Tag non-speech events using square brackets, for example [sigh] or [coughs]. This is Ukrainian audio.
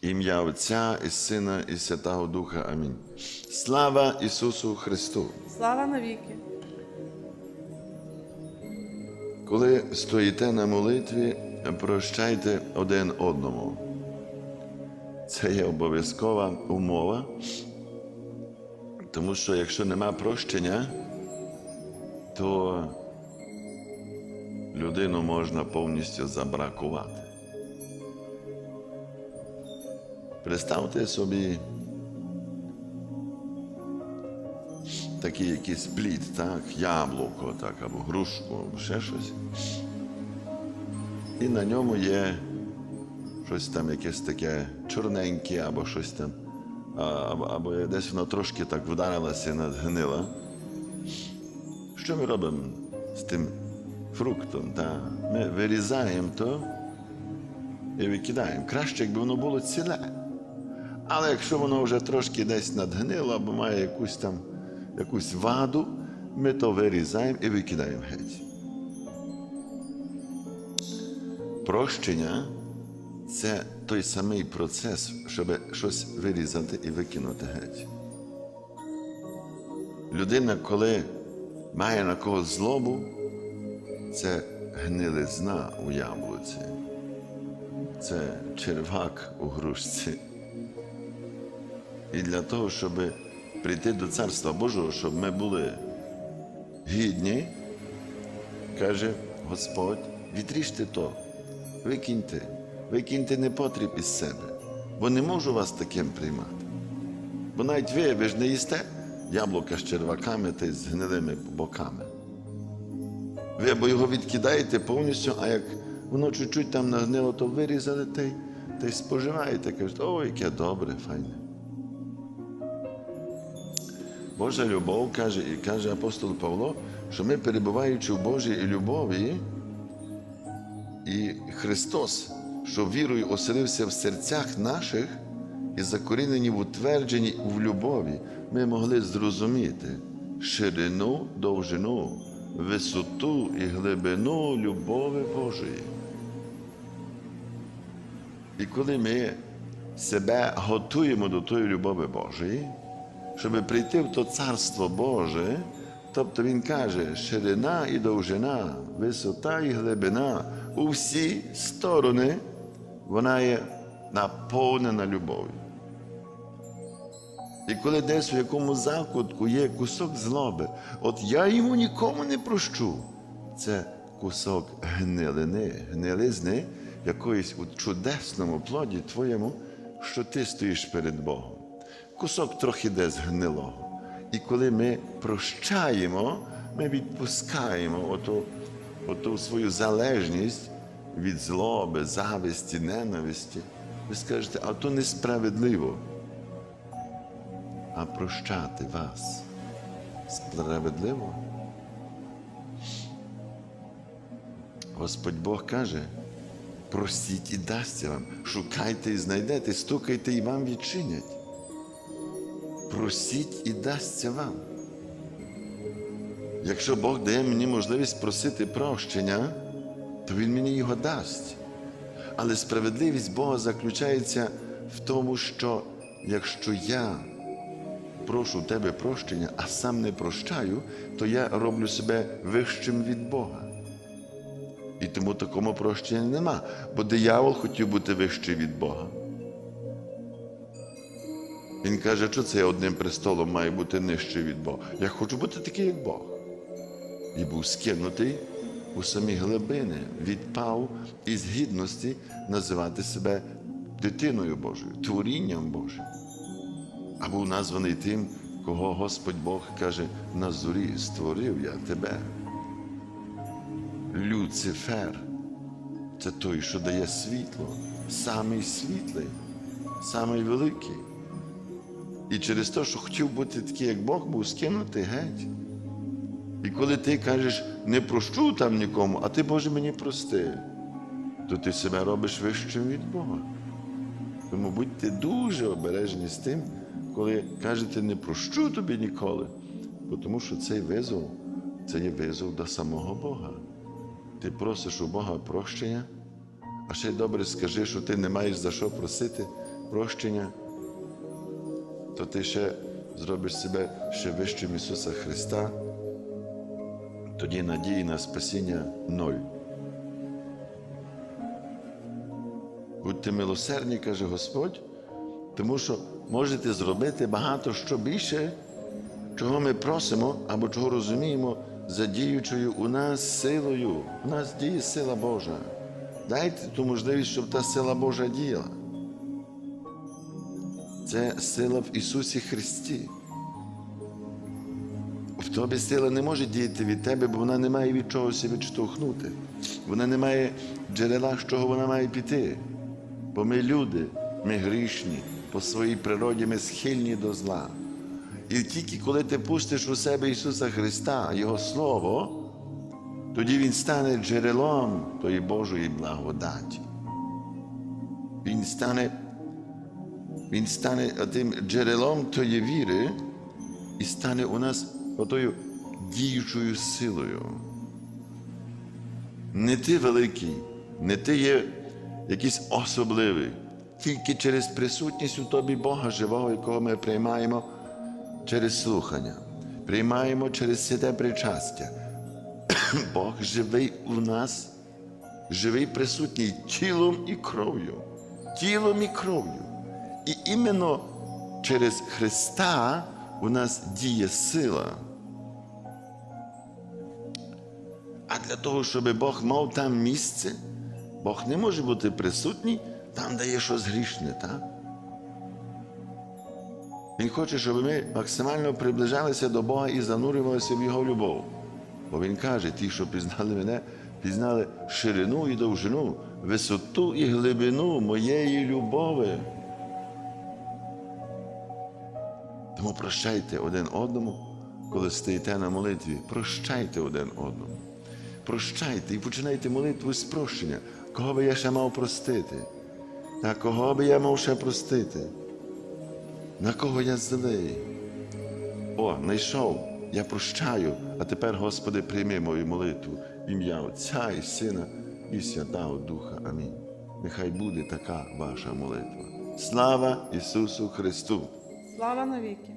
Ім'я Отця і Сина, і Святого Духа. Амінь. Слава Ісусу Христу! Слава навіки! Коли стоїте на молитві, прощайте один одному. Це є обов'язкова умова, тому що якщо нема прощення, то людину можна повністю забракувати. Представте собі такий якийсь плід, так, яблуко, так, або грушку, або ще щось. І на ньому є щось там якесь таке чорненьке, або щось там, або, або десь воно трошки так вдарилося і надгнило. Що ми робимо з тим фруктом? Та? Ми вирізаємо то і викидаємо. Краще, якби воно було ціле. Але якщо воно вже трошки десь надгнило або має якусь там якусь ваду, ми то вирізаємо і викидаємо геть. Прощення це той самий процес, щоб щось вирізати і викинути геть. Людина, коли має на когось злобу, це гнилизна у яблуці, це червак у грушці. І для того, щоб прийти до Царства Божого, щоб ми були гідні, каже Господь, відріжте то, викиньте, викиньте непотріб із себе, бо не можу вас таким приймати. Бо навіть ви, ви ж не їсте яблука з черваками та з гнилими боками. Ви або його відкидаєте повністю, а як воно чуть-чуть там нагнило, то вирізали та й, та й споживаєте. Кажете, о, яке добре, файне. Божа любов каже, і каже апостол Павло, що ми, перебуваючи в Божій любові, і Христос, що вірою оселився в серцях наших і закорінені в утвердженні в любові, ми могли зрозуміти ширину, довжину, висоту і глибину любові Божої. І коли ми себе готуємо до тої любові Божої, щоб прийти в то Царство Боже, тобто Він каже, ширина і довжина, висота і глибина, у всі сторони вона є наповнена любов'ю. І коли десь в якому закутку є кусок злоби, от я йому нікому не прощу. Це кусок гнилини, гнилизни якоїсь у чудесному плоді твоєму, що ти стоїш перед Богом. Кусок трохи десь гнилого. І коли ми прощаємо, ми відпускаємо оту, оту свою залежність від злоби, зависті, ненависті. Ви скажете, а то несправедливо а прощати вас справедливо. Господь Бог каже, просіть і дасться вам, шукайте і знайдете, стукайте і вам відчинять. Просіть і дасться вам. Якщо Бог дає мені можливість просити прощення, то Він мені його дасть. Але справедливість Бога заключається в тому, що якщо я прошу тебе прощення, а сам не прощаю, то я роблю себе вищим від Бога. І тому такому прощення нема, бо диявол хотів бути вищий від Бога. Він каже, що це одним престолом має бути нижчий від Бога. Я хочу бути такий, як Бог. І був скинутий у самі глибини, відпав із гідності називати себе дитиною Божою, творінням Божим а був названий тим, кого Господь Бог каже, на зорі створив я тебе. Люцифер це той, що дає світло, самий світлий, самий великий. І через те, що хотів бути такий, як Бог, був скинутий геть. І коли ти кажеш, не прощу там нікому, а ти, Боже, мені прости, то ти себе робиш вищим від Бога. Тому будьте дуже обережні з тим, коли кажете, не прощу тобі ніколи, тому що цей визов це є визов до самого Бога. Ти просиш у Бога прощення, а ще й добре скажи, що ти не маєш за що просити, прощення, то ти ще зробиш себе ще вищим Ісуса Христа, тоді надії на спасіння ноль. Будьте милосердні, каже Господь, тому що можете зробити багато що більше, чого ми просимо або чого розуміємо, задіючою у нас силою. У нас діє сила Божа. Дайте ту можливість, щоб та сила Божа діяла. Це сила в Ісусі Христі. В тобі сила не може діяти від тебе, бо вона не має від чогось відштовхнути. Вона не має джерела, з чого вона має піти. Бо ми люди, ми грішні, по своїй природі ми схильні до зла. І тільки коли ти пустиш у себе Ісуса Христа, Його Слово, тоді Він стане джерелом тої Божої благодаті. Він стане, він стане тим джерелом тої віри і стане у нас отою діючою силою. Не ти великий, не ти є якийсь особливий, тільки через присутність у тобі Бога живого, якого ми приймаємо через слухання, приймаємо через святе причастя. [coughs] Бог живий у нас, живий присутній тілом і кров'ю, тілом і кров'ю. І іменно через Христа у нас діє сила. А для того, щоб Бог мав там місце, Бог не може бути присутній там, де є щось грішне, так? Він хоче, щоб ми максимально приближалися до Бога і занурювалися в Його любов. Бо Він каже, ті, що пізнали мене, пізнали ширину і довжину, висоту і глибину моєї любови. Тому прощайте один одному, коли стоїте на молитві. Прощайте один одному. Прощайте і починайте молитву з прощення. Кого би я ще мав простити? Та кого би я мав ще простити? На кого я злий? О, знайшов, я прощаю, а тепер, Господи, прийми мою молитву ім'я Отця і Сина і Святого Духа. Амінь. Нехай буде така ваша молитва. Слава Ісусу Христу! Слава навіки!